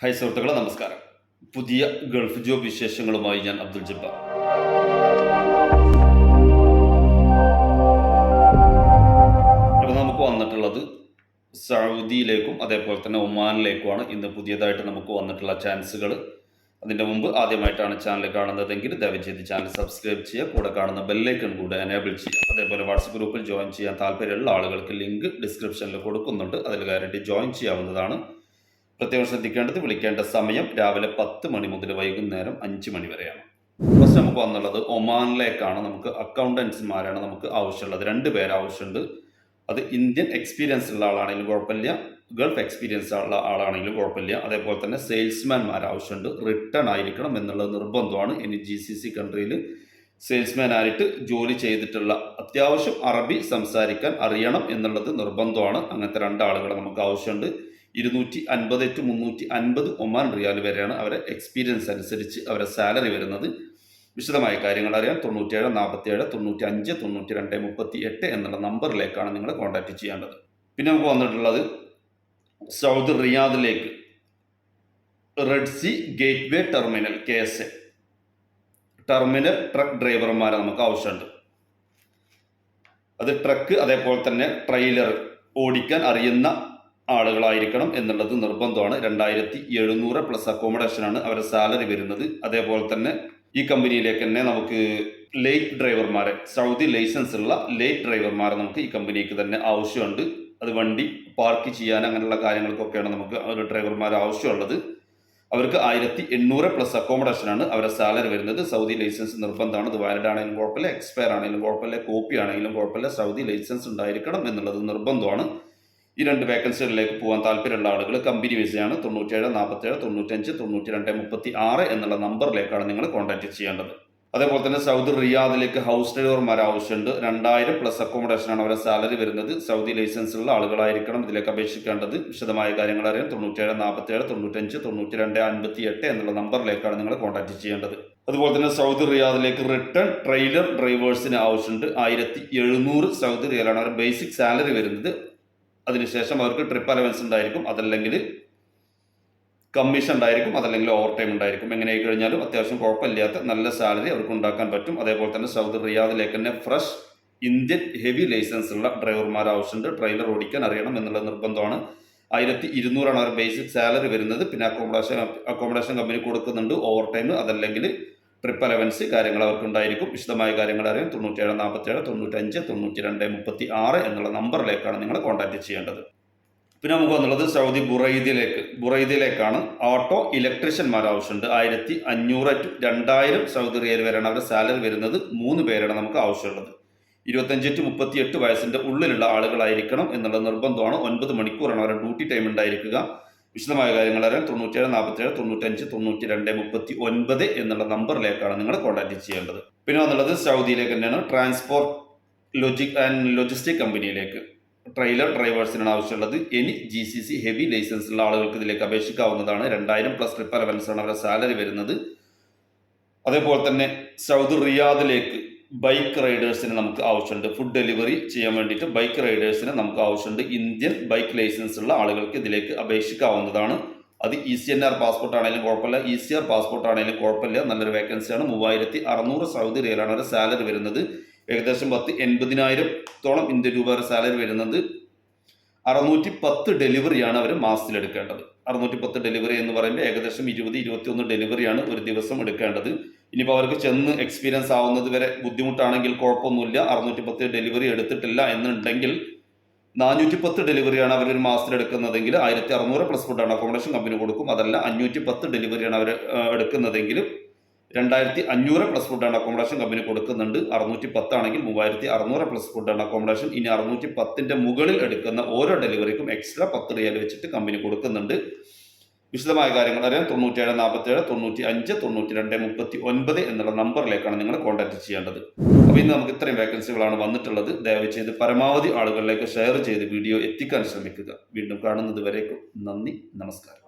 Hi സുഹൃത്തുക്കളെ നമസ്കാരം. പുതിയ ഗൾഫ് ജോബ് വിശേഷങ്ങളുമായി ഞാൻ അബ്ദുൽ അപ്പോൾ നമുക്ക് വന്നിട്ടുള്ളത് സൗദിയിലേക്കും അതേപോലെ തന്നെ ഒമാനിലേക്കുമാണ് ഇന്ന് പുതിയതായിട്ട് നമുക്ക് വന്നിട്ടുള്ള ചാൻസുകൾ അതിന്റെ മുമ്പ് ആദ്യമായിട്ടാണ് ചാനൽ കാണുന്നതെങ്കിൽ ദയവ് ചെയ്ത് ചാനൽ സബ്സ്ക്രൈബ് ചെയ്യുക കൂടെ കാണുന്ന ബെല്ലൈക്കൺ കൂടെ എനേബിൾ ചെയ്യുക. അതേപോലെ വാട്സപ്പ് ഗ്രൂപ്പിൽ ജോയിൻ ചെയ്യാൻ താല്പര്യമുള്ള ആളുകൾക്ക് ലിങ്ക് ഡിസ്ക്രിപ്ഷനിൽ കൊടുക്കുന്നുണ്ട്. അതിൽ കയറിയിട്ട് ജോയിൻ ചെയ്യാവുന്നതാണ്. പ്രത്യേകം ശ്രദ്ധിക്കേണ്ടത് വിളിക്കേണ്ട സമയം രാവിലെ പത്ത് മണി മുതൽ വൈകുന്നേരം അഞ്ച് മണി വരെയാണ്. ഫസ്റ്റ് നമുക്ക് വന്നുള്ളത് ഒമാനിലേക്കാണ്. നമുക്ക് അക്കൗണ്ടൻസിമാരാണ് നമുക്ക് ആവശ്യമുള്ളത്. രണ്ട് പേര് ആവശ്യമുണ്ട്. അത് ഇന്ത്യൻ എക്സ്പീരിയൻസ് ഉള്ള ആളാണെങ്കിലും കുഴപ്പമില്ല. ഗൾഫ് എക്സ്പീരിയൻസ് ഉള്ള ആളാണെങ്കിലും കുഴപ്പമില്ല. അതേപോലെ തന്നെ സെയിൽസ്മാൻമാർ ആവശ്യമുണ്ട്. റിട്ടേൺ ആയിരിക്കണം എന്നുള്ളത് നിർബന്ധമാണ്. ഇനി ജി സി സി കൺട്രിയിൽ സെയിൽസ്മാൻ ആയിട്ട് ജോലി ചെയ്തിട്ടുള്ള അത്യാവശ്യം അറബി സംസാരിക്കാൻ അറിയണം എന്നുള്ളത് നിർബന്ധമാണ്. അങ്ങനത്തെ രണ്ടാളുകളെ നമുക്ക് ആവശ്യമുണ്ട്. ഇരുന്നൂറ്റി അൻപത് ടു മുന്നൂറ്റി അൻപത് ഒമാൻ റിയാൽ വരെയാണ് അവരെ എക്സ്പീരിയൻസ് അനുസരിച്ച് അവരെ സാലറി വരുന്നത്. വിശദമായ കാര്യങ്ങൾ അറിയാൻ തൊണ്ണൂറ്റേഴ് നാൽപ്പത്തിയേഴ് തൊണ്ണൂറ്റി അഞ്ച് തൊണ്ണൂറ്റി രണ്ട് മുപ്പത്തി എട്ട് എന്നുള്ള നമ്പറിലേക്കാണ് നിങ്ങൾ കോൺടാക്റ്റ് ചെയ്യേണ്ടത് പിന്നെ നമുക്ക് വന്നിട്ടുള്ളത് Saudi റിയാദിലേക്ക്. Red Sea Gateway Terminal K S A. Terminal truck ഡ്രൈവർമാരെ നമുക്ക് ആവശ്യമുണ്ട്. അത് ട്രക്ക് അതേപോലെ തന്നെ ട്രെയിലർ ഓടിക്കാൻ അറിയുന്ന ആളുകളായിരിക്കണം എന്നുള്ളത് നിർബന്ധമാണ്. രണ്ടായിരത്തി എഴുന്നൂറ് പ്ലസ് അക്കോമഡേഷനാണ് അവരുടെ സാലറി വരുന്നത്. അതേപോലെ തന്നെ ഈ കമ്പനിയിലേക്ക് തന്നെ നമുക്ക് ലേറ്റ് ഡ്രൈവർമാരെ സൗദി ലൈസൻസ് ഉള്ള ലേറ്റ് ഡ്രൈവർമാരെ നമുക്ക് ഈ കമ്പനിക്ക് തന്നെ ആവശ്യമുണ്ട്. അത് വണ്ടി പാർക്ക് ചെയ്യാൻ അങ്ങനെയുള്ള കാര്യങ്ങൾക്കൊക്കെയാണ് നമുക്ക് ഒരു ഡ്രൈവർമാർ ആവശ്യമുള്ളത്. അവർക്ക് ആയിരത്തി എണ്ണൂറ് പ്ലസ് അക്കോമഡേഷനാണ് അവരുടെ സാലറി വരുന്നത്. സൗദി ലൈസൻസ് നിർബന്ധമാണ്. ഇത് വാലിഡ് ആണെങ്കിലും കുഴപ്പമില്ല. എക്സ്പയർ ആണെങ്കിലും കുഴപ്പമില്ല. കോപ്പി ആണെങ്കിലും കുഴപ്പമില്ല. സൗദി ലൈസൻസ് ഉണ്ടായിരിക്കണം എന്നുള്ളത് നിർബന്ധമാണ്. ഈ രണ്ട് വേക്കൻസികളിലേക്ക് പോകാൻ താല്പര്യമുള്ള ആളുകൾ കമ്പനി വിസയാണ് തൊണ്ണൂറ്റേഴ് നാൽപ്പത്തേഴ് തൊണ്ണൂറ്റഞ്ച് തൊണ്ണൂറ്റി രണ്ട് മുപ്പത്തി ആറ് എന്നുള്ള നമ്പറിലേക്കാണ് നിങ്ങൾ കോൺടാക്ട് ചെയ്യേണ്ടത്. അതേപോലെ തന്നെ സൗദി റിയാദിലേക്ക് ഹൗസ് ഡ്രൈവർമാർ ആവശ്യമുണ്ട്. രണ്ടായിരം പ്ലസ് അക്കോമഡേഷൻ ആണ് അവരുടെ സാലറി വരുന്നത്. സൗദി ലൈസൻസ് ഉള്ള ആളുകളായിരിക്കണം ഇതിലേക്ക് അപേക്ഷിക്കേണ്ടത്. വിശദമായ കാര്യങ്ങൾ അറിയാൻ തൊണ്ണൂറ്റേഴ് നാൽപ്പത്തേഴ് തൊണ്ണൂറ്റഞ്ച് തൊണ്ണൂറ്റി രണ്ട് അൻപത്തി എട്ട് എന്നുള്ള നമ്പറിലേക്കാണ് നിങ്ങൾ കോൺടാക്ട് ചെയ്യേണ്ടത്. അതുപോലെ തന്നെ സൗദി റിയാദിലേക്ക് റിട്ടേൺ ട്രെയിലർ ഡ്രൈവേഴ്സിന് ആവശ്യമുണ്ട്. ആയിരത്തി എഴുന്നൂറ് സൗദി റിയാലാണ് അവരുടെ ബേസിക് സാലറി വരുന്നത്. അതിനുശേഷം അവർക്ക് ട്രിപ്പ് അലവൻസ് ഉണ്ടായിരിക്കും അതല്ലെങ്കിൽ കമ്മീഷൻ ഉണ്ടായിരിക്കും അതല്ലെങ്കിൽ ഓവർ ടൈം ഉണ്ടായിരിക്കും. എങ്ങനെ ആയി കഴിഞ്ഞാലും അത്യാവശ്യം കുഴപ്പമില്ലാത്ത നല്ല സാലറി അവർക്ക് ഉണ്ടാക്കാൻ പറ്റും. അതേപോലെ തന്നെ സൗദി റിയാദിലേക്ക് തന്നെ ഫ്രഷ് ഇന്ത്യൻ ഹെവി ലൈസൻസ് ഉള്ള ഡ്രൈവർമാർ ആവശ്യമുണ്ട്. ട്രെയിലർ ഓടിക്കാൻ അറിയണം എന്നുള്ള നിർബന്ധമാണ്. ആയിരത്തി ഇരുന്നൂറാണ് അവർ ബേസിക് സാലറി വരുന്നത്. പിന്നെ അക്കോമഡേഷൻ അക്കോമഡേഷൻ കമ്പനി കൊടുക്കുന്നുണ്ട്. ഓവർ ടൈം അതല്ലെങ്കിൽ ട്രിപ്പ് അലവൻസ് കാര്യങ്ങൾ അവർക്കുണ്ടായിരിക്കും. വിശദമായ കാര്യങ്ങൾ അറിയാൻ തൊണ്ണൂറ്റേഴ് നാൽപ്പത്തേഴ് തൊണ്ണൂറ്റഞ്ച് തൊണ്ണൂറ്റി രണ്ട് മുപ്പത്തി ആറ് എന്നുള്ള നമ്പറിലേക്കാണ് നിങ്ങൾ കോൺടാക്റ്റ് ചെയ്യേണ്ടത്. പിന്നെ നമുക്ക് വന്നുള്ളത് സൗദി ബുറൈദിലേക്ക്. ബുറൈദിലേക്കാണ് ഓട്ടോ ഇലക്ട്രീഷ്യന്മാർ ആവശ്യമുണ്ട്. ആയിരത്തി അഞ്ഞൂറ് ടു രണ്ടായിരം സൗദി റിയൽ വരെയാണ് അവരുടെ സാലറി വരുന്നത്. മൂന്ന് പേരാണ് നമുക്ക് ആവശ്യമുള്ളത്. ഇരുപത്തഞ്ച് ടു മുപ്പത്തിയെട്ട് വയസ്സിന്റെ ഉള്ളിലുള്ള ആളുകളായിരിക്കണം എന്നുള്ള നിർബന്ധമാണ്. ഒൻപത് മണിക്കൂറാണ് അവരുടെ ഡ്യൂട്ടി ടൈം ഉണ്ടായിരിക്കുക. വിശദമായ കാര്യങ്ങൾ അറിയാൻ തൊണ്ണൂറ്റേഴ് നാൽപ്പത്തേഴ് തൊണ്ണൂറ്റഞ്ച് തൊണ്ണൂറ്റി രണ്ട് മുപ്പത്തി ഒൻപത് എന്നുള്ള നമ്പറിലേക്കാണ് നിങ്ങൾ കോൺടാക്ട് ചെയ്യേണ്ടത്. പിന്നെ വന്നുള്ളത് സൗദിയിലേക്ക് തന്നെയാണ്. ട്രാൻസ്പോർട്ട് ലോജിക് ആൻഡ് ലോജിസ്റ്റിക് കമ്പനിയിലേക്ക് ട്രെയിലർ ഡ്രൈവേഴ്സിനാണ് ആവശ്യമുള്ളത്. ഇനി G C C heavy licence ഉള്ള ആളുകൾക്ക് ഇതിലേക്ക് അപേക്ഷിക്കാവുന്നതാണ്. രണ്ടായിരം പ്ലസ് ട്രിപ്പ് ആണ് അവരുടെ സാലറി വരുന്നത്. അതേപോലെ തന്നെ സൗദി റിയാദിലേക്ക് ബൈക്ക് റൈഡേഴ്സിന് നമുക്ക് ആവശ്യമുണ്ട്. ഫുഡ് ഡെലിവറി ചെയ്യാൻ വേണ്ടിയിട്ട് ബൈക്ക് റൈഡേഴ്സിന് നമുക്ക് ആവശ്യമുണ്ട്. ഇന്ത്യൻ ബൈക്ക് ലൈസൻസ് ഉള്ള ആളുകൾക്ക് ഇതിലേക്ക് അപേക്ഷിക്കാവുന്നതാണ്. അത് E C N R passport ആണെങ്കിലും കുഴപ്പമില്ല. ഇ സി ആർ പാസ്പോർട്ട് ആണെങ്കിലും കുഴപ്പമില്ല. നല്ലൊരു വേക്കൻസിയാണ് മൂവായിരത്തി അറുന്നൂറ് സൗദി റിയലാണ് ഒരു സാലറി വരുന്നത്. ഏകദേശം പത്ത് എൺപതിനായിരത്തോളം ഇന്ത്യൻ രൂപ ഒരു സാലറി വരുന്നത്. അറുന്നൂറ്റി പത്ത് ഡെലിവറിയാണ് അവർ മാസത്തിൽ എടുക്കേണ്ടത്. അറുന്നൂറ്റി പത്ത് ഡെലിവറി എന്ന് പറയുമ്പോൾ ഏകദേശം ഇരുപത് ഇരുപത്തി ഒന്ന് ഡെലിവറിയാണ് ഒരു ദിവസം എടുക്കേണ്ടത്. ഇനിയിപ്പോൾ അവർക്ക് ചെന്ന് എക്സ്പീരിയൻസ് ആവുന്നത് വരെ ബുദ്ധിമുട്ടാണെങ്കിൽ കുഴപ്പമൊന്നുമില്ല. അറുന്നൂറ്റി പത്ത് ഡെലിവറി എടുത്തിട്ടില്ല എന്നുണ്ടെങ്കിൽ നാനൂറ്റി പത്ത് ഡെലിവറിയാണ് അവർ ഒരു മാസത്തിൽ എടുക്കുന്നതെങ്കിൽ ആയിരത്തി അറുന്നൂറ് പ്ലസ് ഫുഡാണ് അക്കോമഡേഷൻ കമ്പനി കൊടുക്കും. അതല്ല അഞ്ഞൂറ്റി പത്ത് ഡെലിവറിയാണ് അവർ എടുക്കുന്നതെങ്കിൽ രണ്ടായിരത്തി അഞ്ഞൂറ് പ്ലസ് ഫുഡാണ് അക്കോമഡേഷൻ കമ്പനി കൊടുക്കുന്നുണ്ട്. അറുന്നൂറ്റി പത്താണെങ്കിൽ മൂവായിരത്തി അറുന്നൂറ് പ്ലസ് ഫുഡാണ് അക്കോമഡേഷൻ ഇനി അറുന്നൂറ്റി പത്തിന്റെ മുകളിൽ എടുക്കുന്ന ഓരോ ഡെലിവറിക്കും എക്സ്ട്രാ പത്ത് റിയാൽ വെച്ചിട്ട് കമ്പനി കൊടുക്കുന്നുണ്ട്. വിശദമായ കാര്യങ്ങൾ അറിയാൻ തൊണ്ണൂറ്റേഴ് നാൽപ്പത്തേഴ് തൊണ്ണൂറ്റി അഞ്ച് തൊണ്ണൂറ്റി രണ്ട് മുപ്പത്തി ഒൻപത് എന്നുള്ള നമ്പറിലേക്കാണ് നിങ്ങൾ കോൺടാക്ട് ചെയ്യേണ്ടത്. അപ്പോൾ ഇന്ന് നമുക്ക് ഇത്രയും വേക്കൻസികളാണ് വന്നിട്ടുള്ളത്. ദയവ് ചെയ്ത് പരമാവധി ആളുകളിലേക്ക് ഷെയർ ചെയ്ത് വീഡിയോ എത്തിക്കാൻ ശ്രമിക്കുക. വീണ്ടും കാണുന്നത് വരേക്കും. നന്ദി നമസ്കാരം.